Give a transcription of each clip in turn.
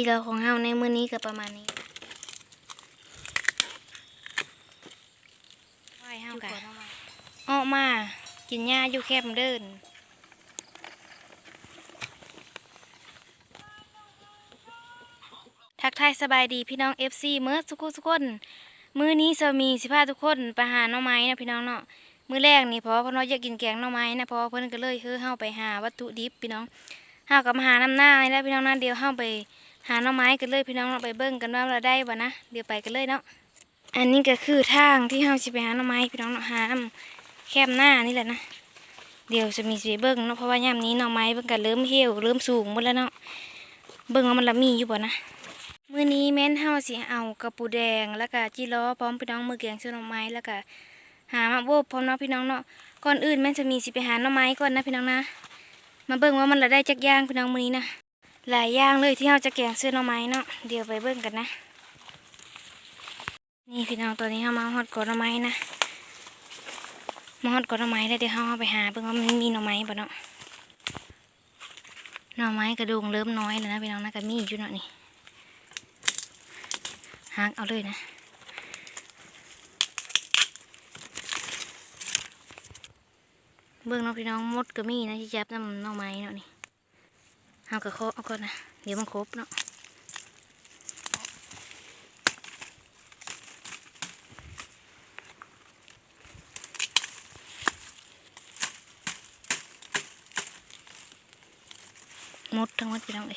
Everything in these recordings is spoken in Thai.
จีเราของเฮาในมื้อนี้ก็ประมาณนี้ไหวเฮากันออกมากินหญ้าอยู่แคมป์เดินทักทายสบายดีพี่น้อง FC เมื่อสุกทุกคน มื้อนี้สามีสิพาทุกคนไปหาหน่อไม้นะพี่น้องเนาะมื้อแรกนี่เพราะว่าเพิ่นว่าอยากกินแกงหน่อไม้นะเพราะว่าเพิ่นก็เลยเฮือเฮาไปหาวัตถุดิบพี่น้องเฮาก็มาหาน้ำหน้านี่แหล้วพี่น้องนะเดี๋ยวเฮาไป หาหน่อไม้กันเลยพี่น้องเนาไปเบิ่งกันว่าเราได้บ่นะเดี๋ยวไปกันเลยเนาะอันนี้ก็คือทางที่เฮาสิไปหาหน่อไม้พี่น้องเนาะหาน้ำแคมหน้านี่แหละนะเดี๋ยวจะมีสิเบิ่งเนาะเพราะว่ายามนี้หน่อไม้เพิ่นก็เริ่มเหี่ยวเริ่มสูงหมดแล้วเนาะเบิ่งว่ามันละมีอยู่บ่นะมื้อนี้แม่นเฮาสิเอากระปูแดงแล้วก็จิล้อพร้อมพี่น้องมือแกงเสื้อหน่อไม้แล้วก็หามาโบพร้อมเนาะพี่น้องเนาะก่อนอื่นแม่นจะมีสิไปหาหน่อไม้ก่อนนะพี่น้องนะมาเบิ่งว่ามันละได้จักย่างพี่น้องมื้อนี้นะ หลายอย่างเลยที่เฮาจะแกงเสื้อหน่อไม้เนาะเดี๋ยวไปเบิ่งกันนะ นี่พี่น้องตอนนี้เฮามาฮอดกอนอไม้นะมาฮอดกอนอไม้แล้วเดี๋ยวเฮาเอาไปหาเบิ่งว่ามันมีหน่อไม้บ่เนาะหน่อไม้กระดูงเริ่มน้อยแล้วนะพี่น้องนะก็มีอยู่เนาะนี่หักเอาเลยนะเบื้องน้องพี่น้องมดก็มีนะที่จับน้ำหน้องไม้เนาะนี่ เอากระเคาะเอาก่อนนะ เดี๋ยวมันครบเนาะมดทั้งหมดพี่น้องเล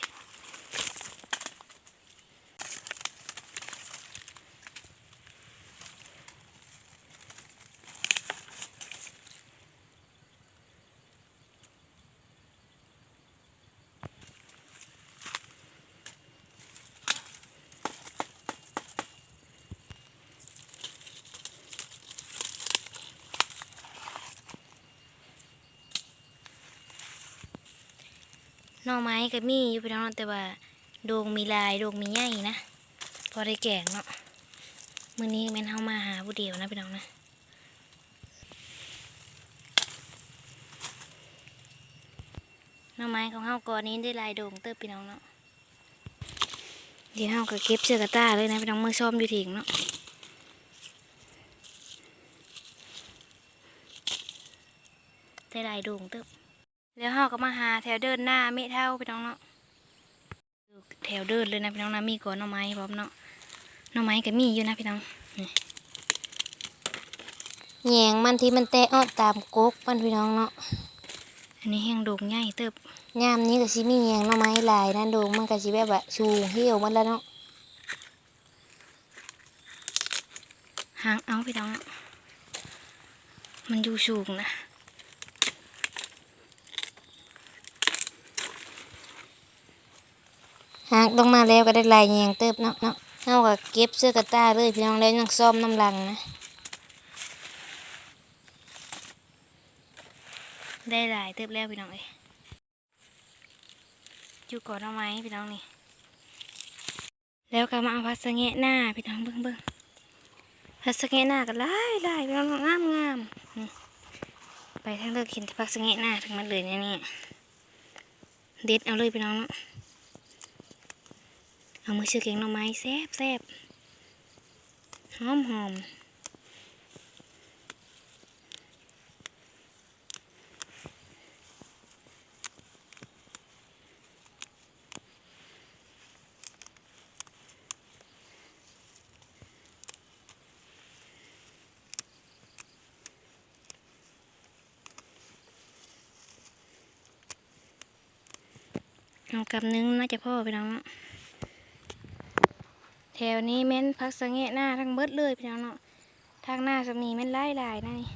น่อไม้ก็มีอยู่พี่น้องแต่ว่าโดงมีลายโดงมีใหญ่นะพอได้แกงเนาะมื้อนี้แม่นเฮามาหาผู้เดียวนะพี่น้องนะน่อไม้ของเฮาก่อนนี้ได้ลายโดงเติบพี่น้องเนาะ เดี๋ยวเฮาก็เก็บเสื้อกระต้าเลยนะพี่น้องมือซ่อมอยู่ถิงเนาะได้ลายโดงเติบ แล้วเฮาก็มาหาแถวเดินหน้าเมเท่าพี่น้องเนาะแถวเดินเลยนะพี่น้องนะมีก่อนหน่อไม้พร้อมเนาะหน่อไม้ก็มีอยู่นะพี่น้องนี่แยงมันที่มันแตะออดตามกกมันพี่น้องเนาะอันนี้แห้งโด่งใหญ่เติบยามนี้ก็สิมีแยงหน่อไม้หลายนะโด่งมันก็สิแบบว่าชูเหี่ยวมันแล้วเนาะหางเอาพี่น้องเนาะมันอยู่สูงนะ หากลงมาแล้วก็ได้ลายแยงเติบเนาะเนาะเฮาก็เก็บเสื้อกระต้าเลยพี่น้องแล้วยังซ่อมน้ำลังนะ ได้ลายเติบแล้วพี่น้องเอ้ยอยู่ก่อนเอาไหมพี่น้องนี่แล้วก็มาเอาพัสเงะหน้าพี่น้องเบิ่งเบิ่งพัสเงะหน้าก็หลายลายพี่น้องงามงามไปทางเลิกเห็นพัสเงะหน้าทั้งนั้นเลยเนี่ยนี่เด็ดเอาเลยพี่น้องเนาะ เอามือชื่อเก่งหน่อไม้แซ่บแซ่บหอมหอมเอากำนึงน่าจะพ่อไปน้องเนาะ ถวนี้แม่นพักสะเงะหน้าทั้งเบิดเลยพี่น้องเนาะทางหน้าจะมีแม่นไล่ลายนะนี่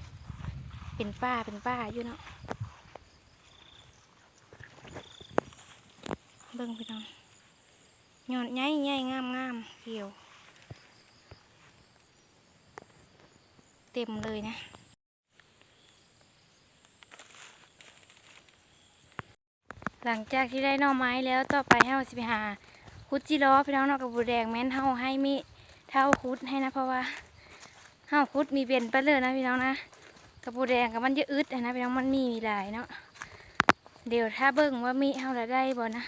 เป็นป้าเป็นป้าอยู่เนาะเบิ่งพี่น้องยอดใหญ่ใหญ่งามงามเขียว เต็มเลยนะหลังจากที่ได้น่อไม้แล้วต่อไปให้เราสิไปหา คุดจิล้อพี่น้องเนาะกับบูแดงแม่นเท่าให้มีเท่าคุดให้นะ เพราะว่าเท่าคุดมีเป็นไปเลยนะพี่น้องนะกับบูแดงกับมันจะอึดนะพี่น้องมันมีมีหลายเนาะเดี๋ยวถ้าเบิ่งว่ามีเท่าละได้บ่นะ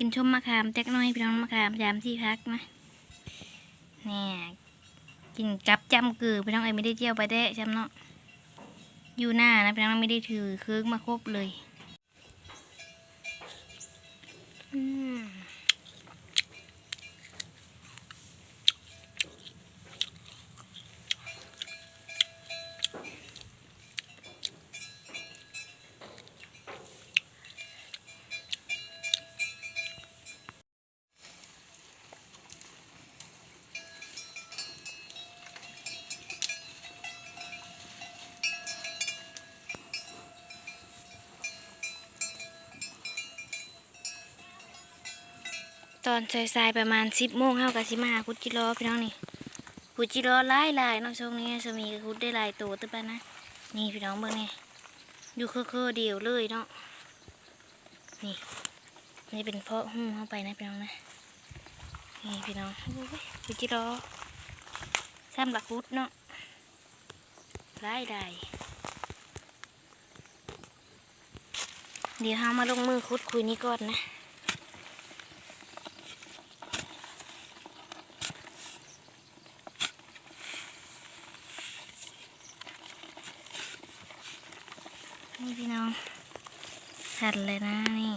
กินชมมะขามแจ๊กน้อยพี่น้องมะขามยามที่พักนะเนี่ยกินกับจำกือพี่น้องเอ้ไม่ได้เจียวไปได้จำเนาะอยู่หน้านะพี่น้องไม่ได้ถือเครื่องมาครบเลย อืม ตอนสายๆประมาณสิบโมงเฮากับสิมาหาคุดจิโร่พี่น้องนี่คุดจิโร่หลายหลายๆเนาะช่วงนี้จะมีคุดได้ลายตัวตึ้งไปนะ นี่พี่น้องเบิ่งนี่อยู่คือๆเดียวเลยเนาะนี่นี่เป็นเพาะหูเข้าไปนะพี่น้องนะนี่พี่น้องคุดจิโร่ซ้ำหลักคุดเนาะหลายหลายเดี๋ยวเฮามาลงมือคุดคุยนี้ก่อนนะ นี่พี่น้องหัดเลยนะนี่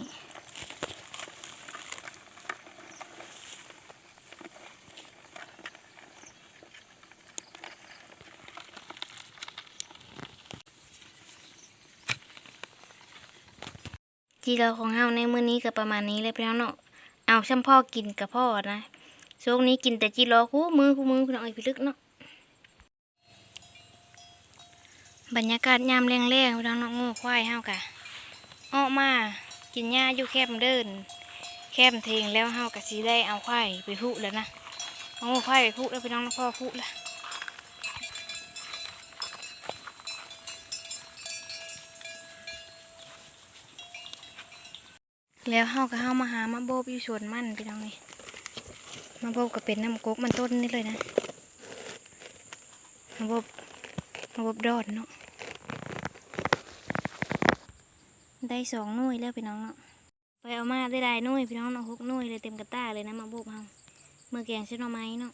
จีเราของเฮาในมื้อนี้ก็ประมาณนี้เลยพี่น้องเนาะ เอาช่ำพ่อกินกับพ่อนะช่วงนี้กินแต่จีรอคู่มือคู่มือพี่น้องไอ้พี่ลึกเนาะ บรรยากาศยามแรงๆพี่น้องนาะงูควายเฮากะออกมากินหญ้าอยู่แคมเดิน แคมเทงแล้วเฮากะสิได้เอาควายไปพุแล้วนะเอางูควายไปพุแล้วพี่น้องพ่อพุละแล้วเฮาก็เฮามาหามาโบบอยู่สวนมันพี่น้องนี่มาโบบก็เป็นน้ำกกมันต้นนี่เลยนะมาโบบมาโบบดอนเนาะ ได้สองนุ่ยแล้วพี่น้องเนาะไปเอามาได้ได้หน่ยพี่น้องเนาะหกนุ่ยเลยเต็มกระต้าเลยนะมาบุกเฮาเมื่อแกงเส้นหน่อไม้เนาะ